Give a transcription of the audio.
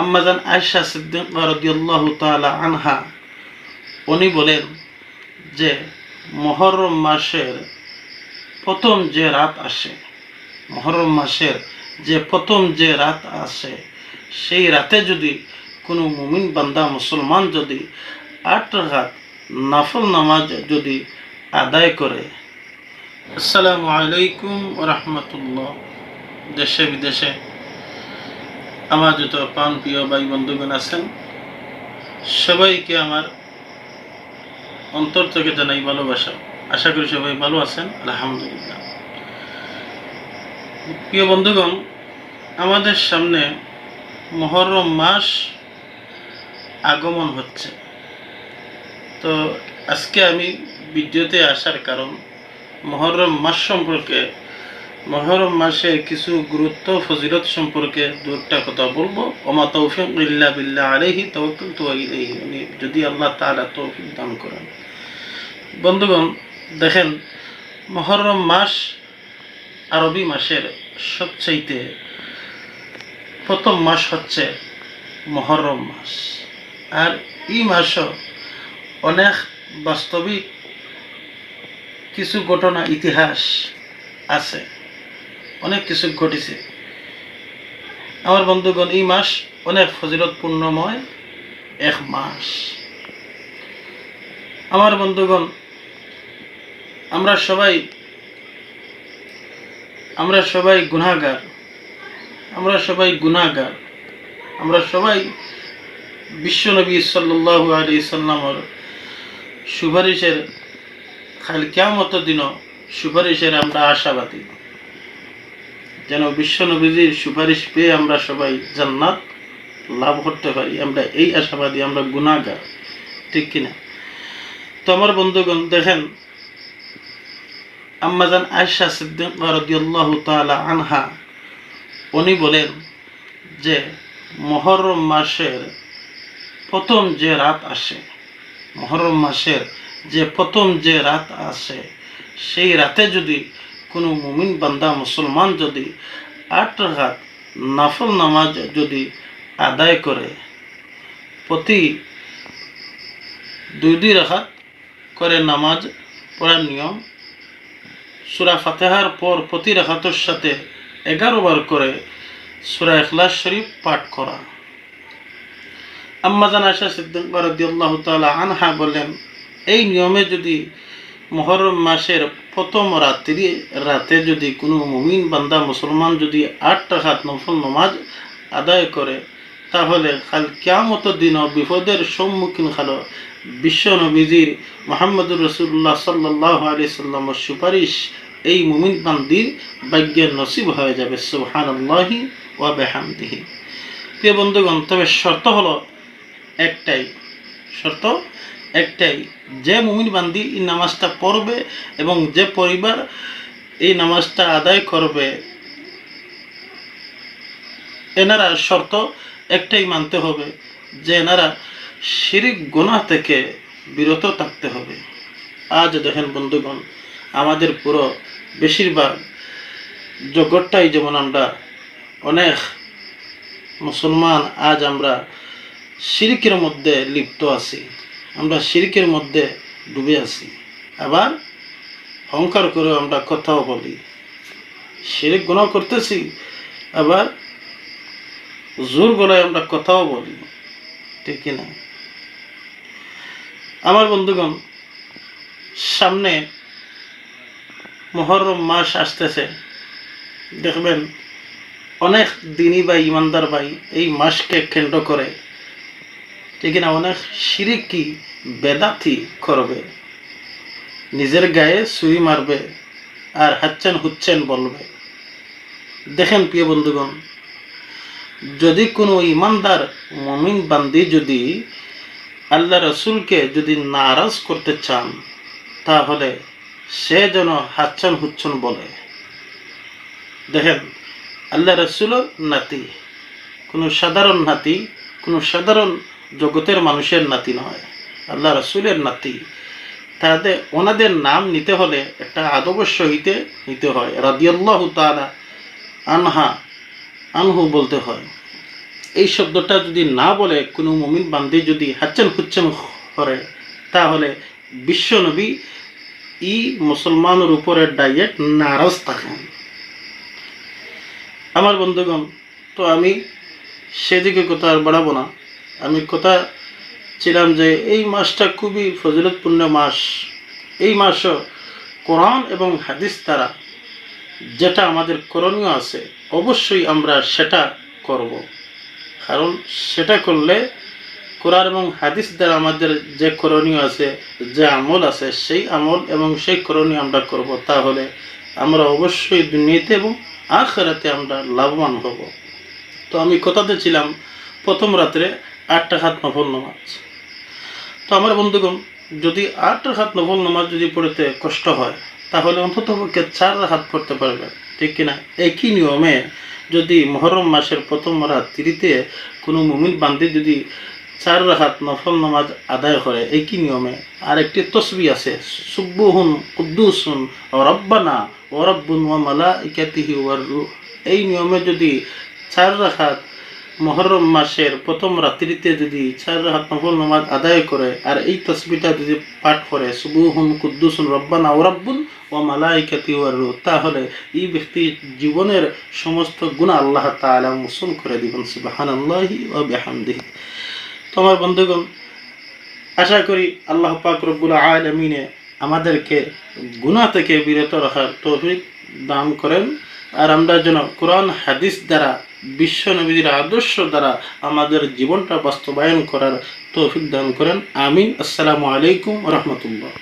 আম্মাজান আয়সা সিদ্দিক রাদিয়াল্লাহু তাআলা আনহা, উনি বলেন যে মহরম মাসের প্রথম যে রাত আসে, মহরম মাসের যে প্রথম যে রাত আসে, সেই রাতে যদি কোনো মুমিন বান্দা, মুসলমান যদি আট রাত নাফল নামাজ যদি আদায় করে, আসসালামু আলাইকুম রহমতুল্লাহ। দেশে বিদেশে আমার যত প্রাণ প্রিয় ভাই বন্ধুগণ আছেন, সবাইকে আমার অন্তর থেকে জানাই ভালোবাসা। আশা করি সবাই ভালো আছেন, আলহামদুলিল্লাহ। প্রিয় বন্ধুগণ, আমাদের সামনে মহরম মাস আগমন হচ্ছে। তো আজকে আমি ভিডিওতে আসার কারণ, মহরম মাস সম্পর্কে মহরম মাসে কিছু গুরুত্ব ফজিলত সম্পর্কে দু একটা কথা বলব। ওমা তৌফিক ইল্লা আলাইহি তাওয়াক্কালতু ওয়া ইলাইহি। উনি যদি আল্লাহ তাআলা তৌফিক দান করেন। বন্ধুগণ, দেখেন, মহরম মাস আরবি মাসের সবচাইতে প্রথম মাস হচ্ছে মহরম মাস। আর এই মাসও অনেক বাস্তবিক কিছু ঘটনা ইতিহাস আছে। অনেক কিছু ঘটেছে। আমার বন্ধুগণ, এই মাস অনেক ফজিলতপূর্ণময় এক মাস। আমার বন্ধুগণ, আমরা সবাই আমরা সবাই গুনাহগার। আমরা সবাই গুনাহগার। আমরা সবাই বিশ্বনবী সাল্লাল্লাহু আলাইহি সাল্লামর সুপারিশের, খালি কেমত দিনও সুপারিশের আমরা আশাবাদী। যেন বিশ্বনবীজির সুপারিশ পেয়ে আমরা সবাই জান্নাত লাভ করতে পারি। আমরা এই আশাবাদী, আমরা গুণাগার ঠিক কিনা? তো আমার বন্ধুগণ, দেখেন, আম্মাজান আয়সা সিদ্দিক রাদিয়াল্লাহু তাআলা আনহা, উনি বলেন যে, মহরম মাসের প্রথম যে রাত আসে, মহরম মাসের যে প্রথম যে রাত আসে, সেই রাতে যদি কোনো মুমিন বান্দা মুসলমান যদি আট রাত নাফল নামাজ যদি আদায় করে, প্রতি দুই দুই রাখাত করে নামাজ পড়ার নিয়ম, সুরা ফাতেহার পর প্রতি রাখাতের সাথে এগারো বার করে সুরা এখলাস শরীফ পাঠ করা। আম্মাজান আশা সিদ্দিক রাদিয়াল্লাহু তাআলা আনহা বলেন, এই নিয়মে যদি মহরম মাসের প্রথম রাত্রি, রাতে যদি কোনো মুমিন বান্দা মুসলমান যদি আট টাকাত নফল নমাজ আদায় করে, তাহলে খাল কেমত দিন বিপদের সম্মুখীন খাল বিশ্ব নবীজির মোহাম্মদুর রসুল্লাহ সাল্লাহ আলি সাল্লামর সুপারিশ এই মুমিন বান্দির ভাগ্যের নসিব হয়ে যাবে। সুহান আল্লাহি ও বেহামদিহি। প্রিয় বন্ধুগণ, তবে শর্ত হলো একটাই, শর্ত একটাই যে মুমিন বান্দি এই নামাজটা পড়বে এবং যে পরিবার এই নামাজটা আদায় করবে, এনারা শর্ত একটাই মানতে হবে যে এনারা শিরিক গোনা থেকে বিরত থাকতে হবে। আজ দেখেন বন্ধুগণ, আমাদের পুরো বেশিরভাগ জগৎটাই যেমন আমরা অনেক মুসলমান, আজ আমরা শিরিকের মধ্যে লিপ্ত আছি। আমরা শিরিকের মধ্যে ডুবে আছি। আবার অহংকার করে আমরা কথাও বলি। শিরিক গুণাও করতেছি, আবার জোর গলায় আমরা কথাও বলি। ঠিক কিনা আমার বন্ধুগণ, সামনে মহরম মাস আসতেছে। দেখবেন, অনেক দিনী বা ইমানদার ভাই এই মাসকে কেন্দ্র করে ঠিক না অনেক সিরিকি বেদাতি করবে? নিজের গায়ে সুই মারবে আর হাচ্ছেন হুচ্ছেন বলবে। দেখেন প্রিয় বন্ধুগণ, যদি কোনো ইমানদার মমিন বান্দি যদি আল্লাহ রসুলকে যদি নারাজ করতে চান, তাহলে সে যেন হাচ্ছন হুচ্ছন বলে। দেখেন, আল্লাহ রসুলও নাতি, কোনো সাধারণ নাতি, কোনো সাধারণ জগতের মানুষের নাতি নয়, আল্লাহ রসুলের নাতি। তাদের ওনাদের নাম নিতে হলে একটা আদবের সহিতে নিতে হয়। রাদিয়াল্লাহ তালা আনহা, আনহু বলতে হয়। এই শব্দটা যদি না বলে, কোনো মমিন বান্ধে যদি হাচ্ছেন হুচ্ছেন করে, তাহলে বিশ্বনবী ই মুসলমানের উপরে ডাইরেক্ট নারাজ থাকেন। আমার বন্ধুগণ, তো আমি সেদিকে কথা আর বাড়াবো না। আমি কথা ছিলাম যে এই মাসটা খুবই ফজিলতপূর্ণ মাস। এই মাসও কোরআন এবং হাদিস দ্বারা যেটা আমাদের করণীয় আছে, অবশ্যই আমরা সেটা করব। কারণ সেটা করলে কোরআন এবং হাদিস দ্বারা আমাদের যে করণীয় আছে, যে আমল আছে, সেই আমল এবং সেই করণীয় আমরা করব। তাহলে আমরা অবশ্যই দুনিয়াতে এবং আখেরাতে আমরা লাভবান হব। তো আমি কথাতে ছিলাম, প্রথম রাত্রে আট টাকাত নফল নামাজ। তো আমার বন্ধুগণ, যদি আট রাখাত নফল নামাজ যদি পড়তে কষ্ট হয়, তাহলে অন্তত পক্ষে চার রাখাত পড়তে পারবে ঠিক কিনা? একই নিয়মে যদি মহরম মাসের প্রথম রাত্রিতে কোনো মুমিন বান্ধি যদি চার রাখাত নফল নামাজ আদায় করে, একই নিয়মে আর একটি তসবি আছে সুব্বুহুন কুদ্দুসুন রব্বানা ও রব্বুন ওয়া মালা ইকাতিহি ওয়ার এই নিয়মে যদি চার রাখাত মহরম মাসের প্রথম রাত্রিতে যদি চার রাখাত নফল আদায় করে, আর এই তসবিটা যদি পাঠ করে, সুবুহুন কুদ্দুসুন রব্বানা ও রব্বুন ও মালাইকাতি ওয়ার তাহলে এই ব্যক্তি জীবনের সমস্ত গুণ আল্লাহ তাআলা মোসন করে দিবেন, সুবহানাল্লাহি ওয়া বিহামদিহি। তোমার বন্ধুগণ, আশা করি আল্লাহ পাক রব্বুল আলমিনে আমাদেরকে গুনাহ থেকে বিরত রাখার তৌফিক দান করেন। আর আমরা যেন কোরআন, হাদিস দ্বারা বিশ্ব নবীদের আদর্শ দ্বারা আমাদের জীবনটা বাস্তবায়ন করার তৌফিক দান করেন। আমিন। আসসালামু আলাইকুম রহমতুল্লাহ।